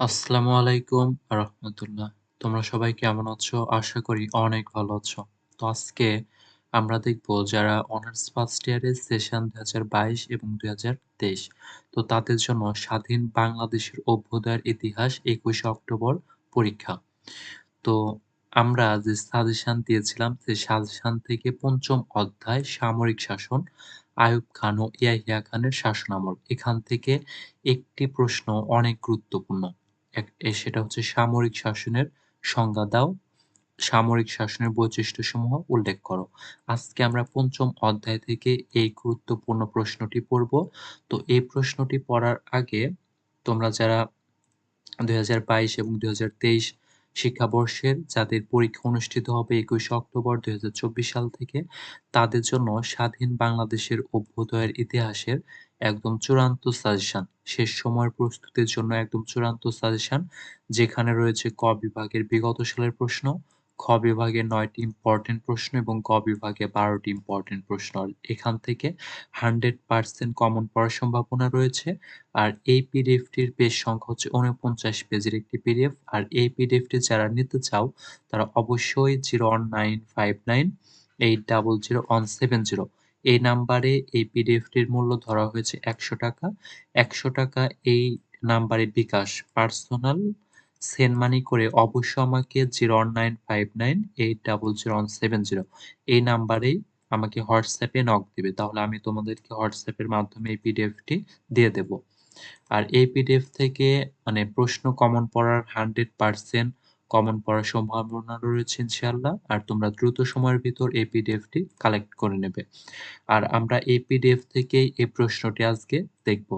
আসসালামু আলাইকুম রহমতুল্লাহ। তোমরা সবাই কেমন আছো? আশা করি অনেক ভালো আছো। তো আজকে আমরা দেখব যারা অনার্স ফার্স্ট ইয়ারের সেশন ২০২২ এবং ২০২৩ তো তাদের জন্য স্বাধীন বাংলাদেশের অভ্যুদয়ের ইতিহাস ২১ অক্টোবর পরীক্ষা। তো আমরা যে সাজেশন দিয়েছিলাম সেই সাজেশান থেকে পঞ্চম অধ্যায় সামরিক শাসন আয়ুব খান ও ইয়াহিয়া খানের শাসনামল। এখান থেকে একটি প্রশ্ন অনেক গুরুত্বপূর্ণ। সেটা হচ্ছে সামরিক শাসনের সংজ্ঞা দাও, সামরিক শাসনের বৈশিষ্ট্যসমূহ উল্লেখ করো। আজকে আমরা পঞ্চম অধ্যায় থেকে এই গুরুত্বপূর্ণ প্রশ্নটি পড়ব। তো এই প্রশ্নটি পড়ার আগে তোমরা যারা ২০২২ এবং ২০২৩ শিক্ষাবর্ষের যাদের পরীক্ষা অনুষ্ঠিত হবে ২১ অক্টোবর ২০২৪ সাল থেকে তাদের জন্য স্বাধীন বাংলাদেশের অভ্যুদয়ের ইতিহাসের একদম চূড়ান্ত সাজেশন শেষ সময়ের প্রস্তুতির জন্য একদম চূড়ান্ত সাজেশন যেখানে রয়েছে ক বিভাগের বিগত সালের প্রশ্ন, খ বিভাগে নয়টি ইম্পর্টেন্ট প্রশ্ন এবং ক বিভাগে বারোটি ইম্পর্টেন্ট প্রশ্ন। এখান থেকে হান্ড্রেড পার্সেন্ট কমন পড়ার সম্ভাবনা রয়েছে। আর এই পিডিএফটির পেজ সংখ্যা হচ্ছে উনপঞ্চাশ পেজের একটি পিডিএফ আর এই পিডিএফটি যারা নিতে চাও, তারা অবশ্যই zero one nine five nine eight double zero one seven zero এই নাম্বারে এই পিডিএফটির মূল্য ধরা হয়েছে একশো টাকা। একশো টাকা এই নাম্বারে বিকাশ। পার্সোনাল সেন্ড মানি করে অবশ্যই আমাকে zero nine five nine eight double zero seven zero এই নাম্বারেই আমাকে হোয়াটসঅ্যাপে নক দিবে। তাহলে আমি তোমাদেরকে হোয়াটসঅ্যাপের মাধ্যমে এই পিডিএফটি দিয়ে দেব। আর এই পিডিএফ থেকে মানে প্রশ্ন কমন পড়ার হান্ড্রেড পার্সেন্ট কমন পড়ার সম্ভাবনা রয়েছে ইনশাআল্লাহ, আর তোমরা দ্রুত সময়ের ভিতর এই পিডিএফটি কালেক্ট করে নেবে। আর আমরা এই পিডিএফ থেকেই এই প্রশ্নটি আজকে দেখব।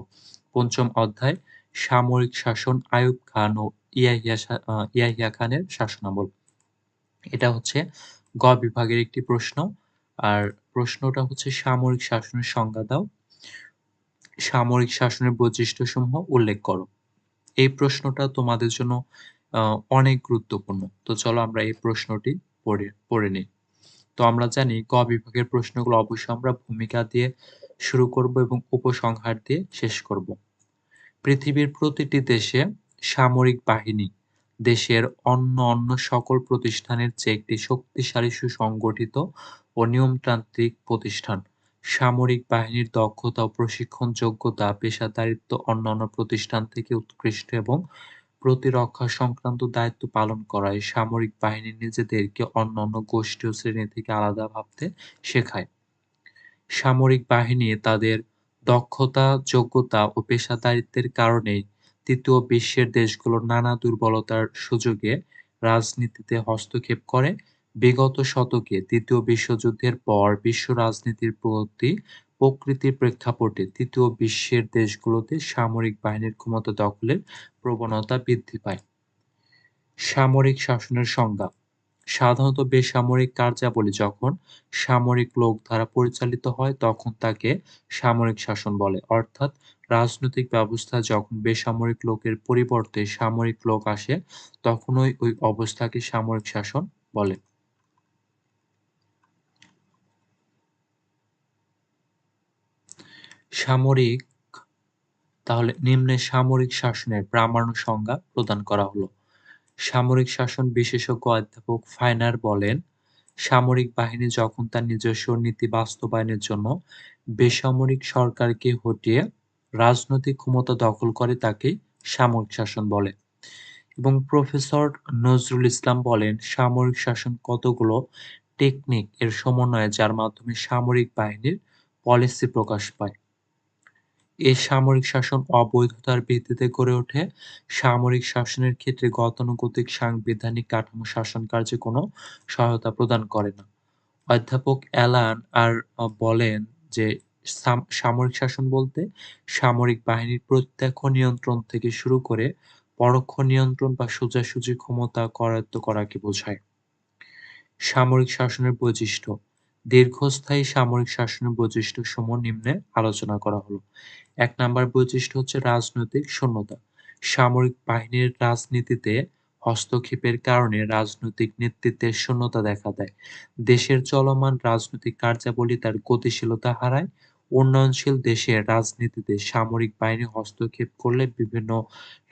পঞ্চম অধ্যায়, সামরিক শাসন আয়ুব খান ও ইয়াহিয়া ইয়াহিয়া খানের শাসনামল। এটা হচ্ছে গ বিভাগের একটি প্রশ্ন, আর প্রশ্নটা হচ্ছে সামরিক শাসনের সংজ্ঞা দাও। সামরিক শাসনের বৈশিষ্ট্যসমূহ উল্লেখ করো। এই প্রশ্নটা তোমাদের জন্য অনেক গুরুত্বপূর্ণ। তো চলো আমরা এই প্রশ্নটি পড়ে পড়ে নিই। তো আমরা জানি ক বিভাগের প্রশ্নগুলো অবশ্যই আমরা ভূমিকা দিয়ে শুরু করব এবং উপসংহার দিয়ে শেষ করব। পৃথিবীর প্রতিটি দেশে সামরিক বাহিনী, দেশের অন্য অন্য সকল প্রতিষ্ঠানের চেয়ে একটি শক্তিশালী সুসংগঠিত ও নিয়মতান্ত্রিক প্রতিষ্ঠান। সামরিক বাহিনীর দক্ষতা ও প্রশিক্ষণ যোগ্যতা পেশাদারিত্ব অন্যান্য প্রতিষ্ঠান থেকে উৎকৃষ্ট এবং প্রতিরক্ষা সংক্রান্ত দায়িত্ব পালন করায় সামরিক বাহিনী নিজেদেরকে অন্যান্য গোষ্ঠী ও শ্রেণি থেকে আলাদা ভাবতে শেখায়। সামরিক বাহিনী তাদের দক্ষতা, যোগ্যতা ও পেশাদারিত্বের কারণেই তৃতীয় বিশ্বের দেশগুলোর নানা দুর্বলতার সুযোগে রাজনীতিতে হস্তক্ষেপ করে। বিগত শতকে তৃতীয় বিশ্বযুদ্ধের পর বিশ্ব রাজনীতির প্রতি প্রকৃতির প্রেক্ষাপটে তৃতীয় বিশ্বের দেশগুলোতে সামরিক বাহিনীর ক্ষমতা দখলের প্রবণতা বৃদ্ধি পায়। সামরিক শাসনের সংজ্ঞা। সাধারণত বেসামরিক কার্যাবলী যখন সামরিক লোক দ্বারা পরিচালিত হয়, তখন তাকে সামরিক শাসন বলে। অর্থাৎ রাজনৈতিক ব্যবস্থা যখন বেসামরিক লোকের পরিবর্তে সামরিক লোক আসে, তখনই ওই অবস্থাকে সামরিক শাসন বলে। সামরিক, তাহলে নিম্নে সামরিক শাসনের প্রামাণ্য সংজ্ঞা প্রদান করা হলো। সামরিক শাসন বিশেষজ্ঞ অধ্যাপক ফাইনার বলেন, সামরিক বাহিনী যখন তার নিজস্ব নীতি বাস্তবায়নের জন্য বেসামরিক সরকারকে হটিয়ে রাজনৈতিক ক্ষমতা দখল করে তাকে সামরিক শাসন বলে। এবং প্রফেসর নজরুল ইসলাম বলেন, সামরিক শাসন কতগুলো টেকনিক এর সমন্বয়ে যার মাধ্যমে সামরিক বাহিনীর পলিসি প্রকাশ পায়। এ সামরিক শাসন অবৈধতার ভিত্তিতে গড়ে ওঠে। সামরিক শাসনের ক্ষেত্রে গতানুগতিক সাংবিধানিক কাঠামো শাসন কার্যে কোনো সহায়তা প্রদান করে না। অধ্যাপক অ্যালান আর বলেন যে সামরিক শাসন বলতে সামরিক বাহিনীর প্রত্যক্ষ নিয়ন্ত্রণ থেকে শুরু করে পরোক্ষ নিয়ন্ত্রণ বা সোজাসুজি ক্ষমতা করায়ত্ত করাকে বোঝায়। সামরিক শাসনের বৈশিষ্ট্য, দীর্ঘস্থায়ী সামরিক শাসনের বৈশিষ্ট্য সমূহ নিম্নে আলোচনা করা হলো। এক নাম্বার বৈশিষ্ট্য হচ্ছে রাজনৈতিক শূন্যতা সামরিক বাহিনীর রাজনীতিতে হস্তক্ষেপের কারণে রাজনৈতিক নেতৃত্বের শূন্যতা দেখা দেয় দেশের চলমান রাজনৈতিক কার্যাবলী তার গতিশীলতা হারায় উন্নয়নশীল দেশের রাজনীতিতে সামরিক বাহিনী হস্তক্ষেপ করলে বিভিন্ন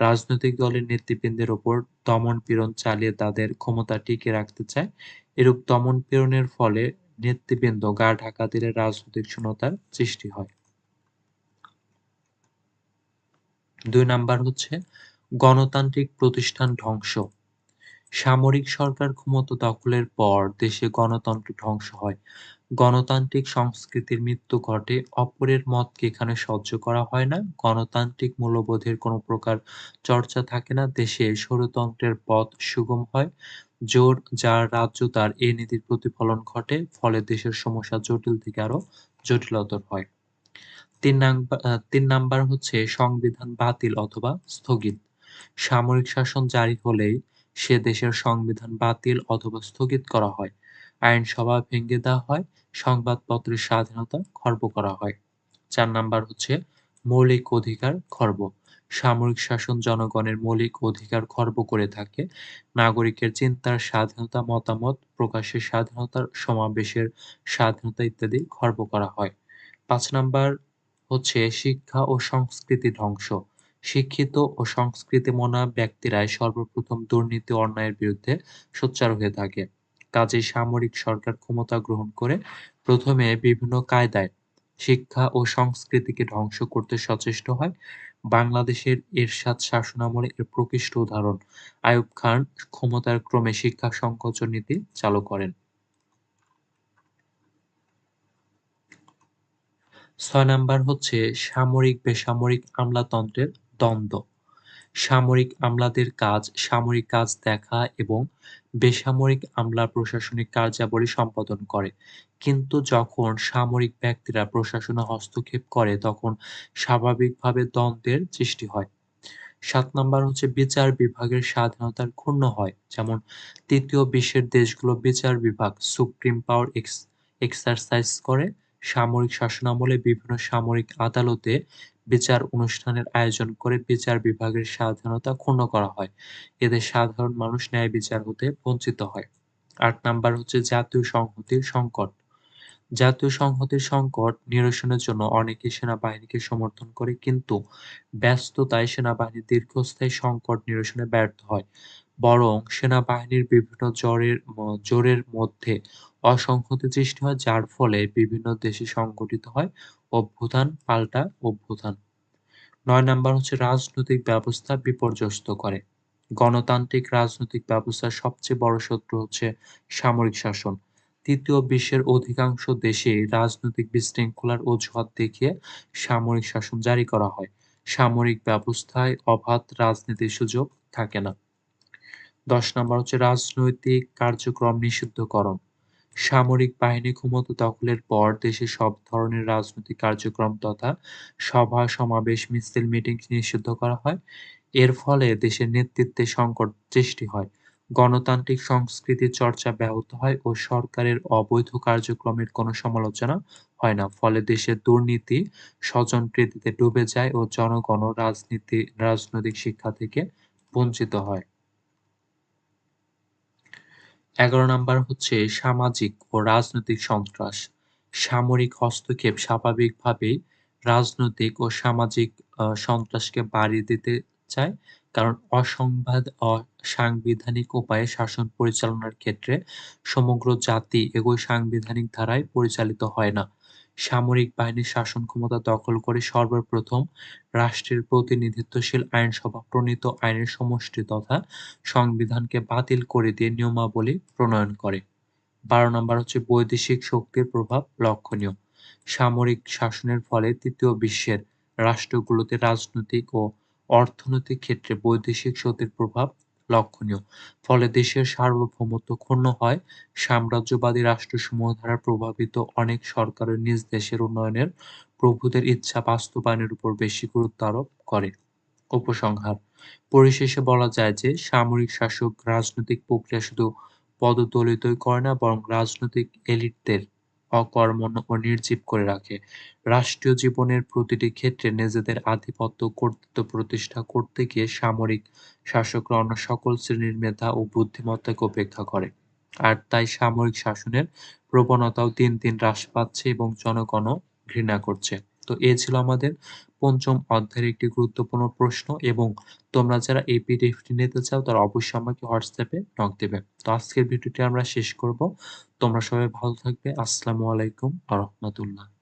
রাজনৈতিক দলের নেতৃবৃন্দের ওপর দমন-পীড়ন চালিয়ে তাদের ক্ষমতা টিকিয়ে রাখতে চায়। এরূপ দমন-পীড়নের ফলে নেতৃবৃন্দ গা ঢাকা দিলে রাজনৈতিক শূন্যতার সৃষ্টি হয়। দুই নাম্বার হচ্ছে গণতান্ত্রিক প্রতিষ্ঠান ধ্বংস। সামরিক সরকার ক্ষমতা দখলের পর দেশে গণতন্ত্র ধ্বংস হয়। গণতান্ত্রিক সংস্কৃতির মৃত্যু ঘটে। অপরের মতকে এখানে সহ্য করা হয় না। গণতান্ত্রিক মূল্যবোধের কোনো প্রকার চর্চা থাকে না। দেশে স্বৈরতন্ত্রের পথ সুগম হয়। জোর যার রাজ্য তার এই নীতির প্রতিফলন ঘটে। ফলে দেশের সমস্যা জটিল থেকে আরও জটিলতর হয়। তিন নাম্বার তিন নাম্বার হচ্ছে সংবিধান বাতিল অথবা স্থগিত। সামরিক শাসন জারি হলেই সে দেশের সংবিধান বাতিল অথবা স্থগিত করা হয়। আইনসভা ভেঙে দেওয়া হয়। সংবাদপত্রের স্বাধীনতা খর্ব করা হয়। চার নাম্বার হচ্ছে মৌলিক অধিকার খর্ব। সামরিক শাসন জনগণের মৌলিক অধিকার খর্ব করে থাকে। নাগরিকের চিন্তার স্বাধীনতা, মতামত প্রকাশের স্বাধীনতা, সমাবেশের স্বাধীনতা ইত্যাদি খর্ব করা হয়। পাঁচ নাম্বার হচ্ছে শিক্ষা ও সংস্কৃতি ধ্বংস। শিক্ষিত ও সংস্কৃতি সংস্কৃতিমনা ব্যক্তিরাই সর্বপ্রথম দুর্নীতি অন্যায়ের বিরুদ্ধে সোচ্চার হয়ে থাকে। কাজেই সামরিক সরকার ক্ষমতা গ্রহণ করে প্রথমে বিভিন্ন কায়দায় শিক্ষা ও সংস্কৃতিকে ধ্বংস করতে সচেষ্ট হয়। বাংলাদেশের এরশাদ শাসনামলে এর প্রকৃষ্ট উদাহরণ। আইয়ুব খান ক্ষমতার ক্রমে শিক্ষা সংকোচন নীতি চালু করেন। ছয় নাম্বার হচ্ছে সামরিক বেসামরিক আমলাতন্ত্রের দ্বন্দ্ব। সামরিক আমলাদের কাজ, সামরিক কাজ দেখা এবং বেসামরিক আমলা প্রশাসনিক কার্যাবলী সম্পাদন করে। কিন্তু যখন সামরিক ব্যক্তিরা প্রশাসনে হস্তক্ষেপ করে, তখন স্বাভাবিকভাবে দ্বন্দ্বের সৃষ্টি হয়। সাত নাম্বার হচ্ছে বিচার বিভাগের স্বাধীনতার ক্ষুণ্ণ হয়। যেমন তৃতীয় বিশ্বের দেশগুলো বিচার বিভাগ, সুপ্রিম পাওয়ার এক্স, এক্সারসাইজ করে। সামরিক শাসনামলে বিভিন্ন সামরিক আদালতে বিচার অনুষ্ঠানের আয়োজন করে বিচার বিভাগের স্বাধীনতা ক্ষুণ্ণ করা হয়। এতে সাধারণ মানুষ ন্যায় বিচার হতে বঞ্চিত হয়। আট নাম্বার হচ্ছে জাতীয় সংহতির সংকট। জাতীয় সংহতির সংকট নিরসনের জন্য অনেকে সেনাবাহিনীকে সমর্থন করে, কিন্তু ব্যস্ততায় সেনাবাহিনী দীর্ঘস্থায়ী সংকট নিরসনে ব্যর্থ হয়। বরং সেনাবাহিনীর বিভিন্ন জোরের জোরের মধ্যে অসংহতি সৃষ্টি হয়, যার ফলে বিভিন্ন দেশে সংগঠিত হয় অভ্যুত্থান, পাল্টা অভ্যুত্থান। নয় নাম্বার হচ্ছে রাজনৈতিক ব্যবস্থা বিপর্যস্ত করে। গণতান্ত্রিক রাজনৈতিক ব্যবস্থার সবচেয়ে বড় শত্রু হচ্ছে সামরিক শাসন। তৃতীয় বিশ্বের অধিকাংশ দেশেই রাজনৈতিক বিশৃঙ্খলার অজুহাত দেখিয়ে সামরিক শাসন জারি করা হয়। সামরিক ব্যবস্থায় অবাধ রাজনীতির সুযোগ থাকে না। দশ নাম্বার হচ্ছে রাজনৈতিক কার্যক্রম নিষিদ্ধকরণ। সামরিক বাহিনী ক্ষমতা দখলের পর দেশে সব ধরনের রাজনৈতিক কার্যক্রম তথা সভা, সমাবেশ, মিছিল, মিটিং নিষিদ্ধ করা হয়। এর ফলে দেশের নেতৃত্বে সংকট সৃষ্টি হয়। গণতান্ত্রিক সংস্কৃতির চর্চা ব্যাহত হয় ও সরকারের অবৈধ কার্যক্রমের কোনো সমালোচনা হয় না। ফলে দেশের দুর্নীতি স্বজনপ্রীতিতে ডুবে যায় ও জনগণও রাজনীতি রাজনৈতিক শিক্ষা থেকে বঞ্চিত হয়। এগারো নাম্বার হচ্ছে সামাজিক ও রাজনৈতিক সন্ত্রাস। সামরিক হস্তক্ষেপ স্বাভাবিকভাবেই রাজনৈতিক ও সামাজিক সন্ত্রাসকে বাড়িয়ে দিতে চায়। কারণ অসংবাদ সাংবিধানিক উপায়ে শাসন পরিচালনার ক্ষেত্রে সমগ্র জাতি একই সাংবিধানিক ধারায় পরিচালিত হয় না। সামরিক বাহিনীর শাসন ক্ষমতা দখল করে সর্বপ্রথম রাষ্ট্রের প্রতিনিধিত্বশীল আইনসভা প্রণীত আইনের সমষ্টি তথা সংবিধানকে বাতিল করে দিয়ে নিয়মাবলী প্রণয়ন করে। বারো নম্বর হচ্ছে বৈদেশিক শক্তির প্রভাব লক্ষণীয়। সামরিক শাসনের ফলে তৃতীয় বিশ্বের রাষ্ট্রগুলোতে রাজনৈতিক ও অর্থনৈতিক ক্ষেত্রে বৈদেশিক শক্তির প্রভাব লক্ষণীয়। ফলে দেশের সার্বভৌমত্ব ক্ষুণ্ণ হয়। সাম্রাজ্যবাদী রাষ্ট্রসমূহ দ্বারা প্রভাবিত অনেক সরকারের নিজ দেশের উন্নয়নের প্রভুদের ইচ্ছা বাস্তবায়নের উপর বেশি গুরুত্ব আরোপ করে। উপসংহার পরিশেষে বলা যায় যে, সামরিক শাসক রাজনৈতিক প্রক্রিয়া শুধু পদদলিতই করে না, বরং রাজনৈতিক এলিটদের অকর্মণ্য ও নির্জীব করে রাখে। রাষ্ট্রীয় জীবনের প্রতিটি ক্ষেত্রে নিজেদের আধিপত্য, কর্তৃত্ব প্রতিষ্ঠা করতে গিয়ে সামরিক শাসকরা অন্য সকল শ্রেণির মেধা ও বুদ্ধিমত্তাকে উপেক্ষা করে। আর তাই সামরিক শাসনের প্রবণতাও দিন দিন হ্রাস পাচ্ছে এবং জনগণও ঘৃণা করছে। তো এ ছিল আমাদের পঞ্চম অধ্যায়ের একটি গুরুত্বপূর্ণ প্রশ্ন এবং তোমরা যারা এই পিডিএফটি নিতে চাও তারা অবশ্যই আমাকে হোয়াটসঅ্যাপে নক দেবে তো আজকের ভিডিওটি আমরা শেষ করব। তোমরা সবাই ভালো থাকবে। আসসালামু আলাইকুম আ রাহমাতুল্লাহ।